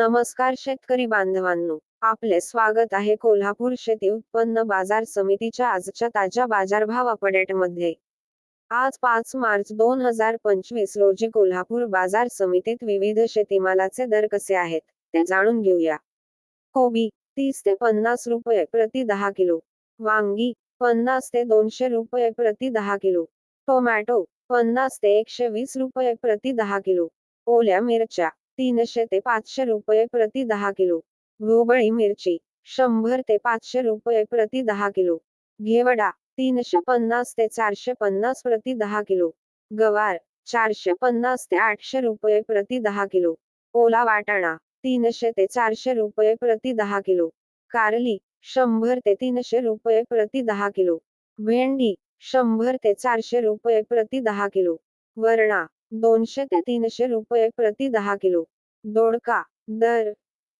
नमस्कार शेतकरी बांधवांनो आपले स्वागत आहे कोल्हापूर शेती उत्पन्न बाजार समितीच्या आजच्या ताज्या बाजारभाव अपडेटमध्ये. आज पाच मार्च दोन हजार पंचवीस रोजी कोल्हापूर बाजार समितीत विविध शेतीमालाचे दर कसे आहेत ते जाणून घेऊया. कोबी तीस ते पन्नास रुपये प्रति दहा किलो. वांगी पन्नास ते दोनशे रुपये प्रति दहा किलो. टोमॅटो पन्नास ते एकशे वीस रुपये प्रति दहा किलो. ओल्या मिरच्या तीनशे ते पाचशे रुपये प्रति दहा किलो. भोबळी मिरची शंभर ते पाचशे रुपये प्रति दहा किलो. घेवडा तीनशे पन्नास ते चारशे पन्नास प्रति दहा किलो. गवार चारशे पन्नास ते आठशे रुपये प्रति दहा किलो. ओला वाटाणा तीनशे ते चारशे रुपये प्रति दहा किलो. कारली शंभर ते तीनशे रुपये प्रति दहा किलो. भेंडी शंभर ते चारशे रुपये प्रति दहा किलो. वरणा दोनशे ते तीनशे रुपये प्रति दहा किलो. दोडका दर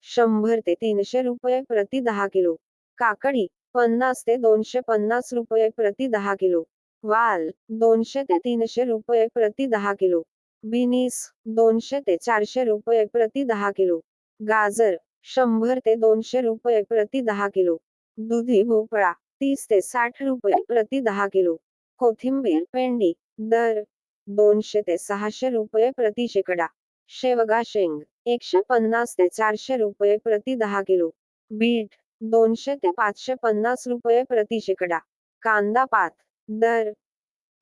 शंभर ते तीनशे रुपये प्रति दहा किलो. काकडी पन्नास ते दोनशे पन्नास रुपये प्रति दहा किलो. वाल दोनशे ते तीनशे रुपये प्रति दहा किलो. बिनीस दोनशे ते चारशे रुपये प्रति दहा किलो. गाजर शंभर ते दोनशे रुपये प्रति दहा किलो. दुधी भोपळा तीस ते साठ रुपये प्रति दहा किलो. कोथिंबीर पेंडी दर दोनशे ते सहाशे रुपये प्रति शेकडा. शेवगा शेंग एकशे पन्नास ते चारशे रुपये प्रति दहा किलो. बीट दोनशे ते पाचशे पन्नास रुपये प्रति शेकडा. कांदा पात दर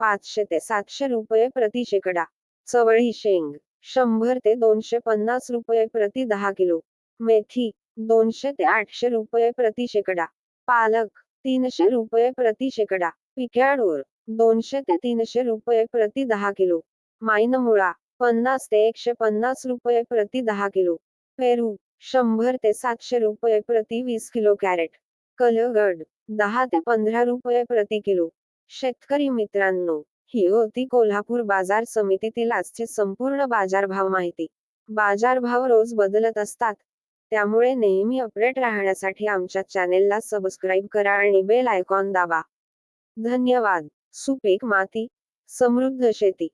पाचशे ते सातशे रुपये प्रति शेकडा. चवळी शेंग शंभर ते दोनशे पन्नास रुपये प्रति दहा किलो. मेथी दोनशे ते आठशे रुपये प्रति शेकडा. पालक तीनशे रुपये प्रति शेकडा. पिक्याडोर दोनशे ते तीनशे रुपये प्रति दहा किलो. माईनमुळा पन्नास ते एकशे पन्नास रुपये प्रति दहा किलो. पेरू शंभर ते सातशे रुपये प्रति वीस किलो कॅरेट. कलगड दहा ते पंधरा रुपये प्रति किलो. शेतकरी मित्रांनो ही होती कोल्हापूर बाजार समितीतील आजची संपूर्ण बाजारभाव माहिती. बाजारभाव रोज बदलत असतात. त्यामुळे नेहमी अपडेट राहण्यासाठी आमच्या चॅनेलला सबस्क्राईब करा आणि बेल आयकॉन दाबा. धन्यवाद. સુપેકમાંથી સમૃદ્ધ શેતી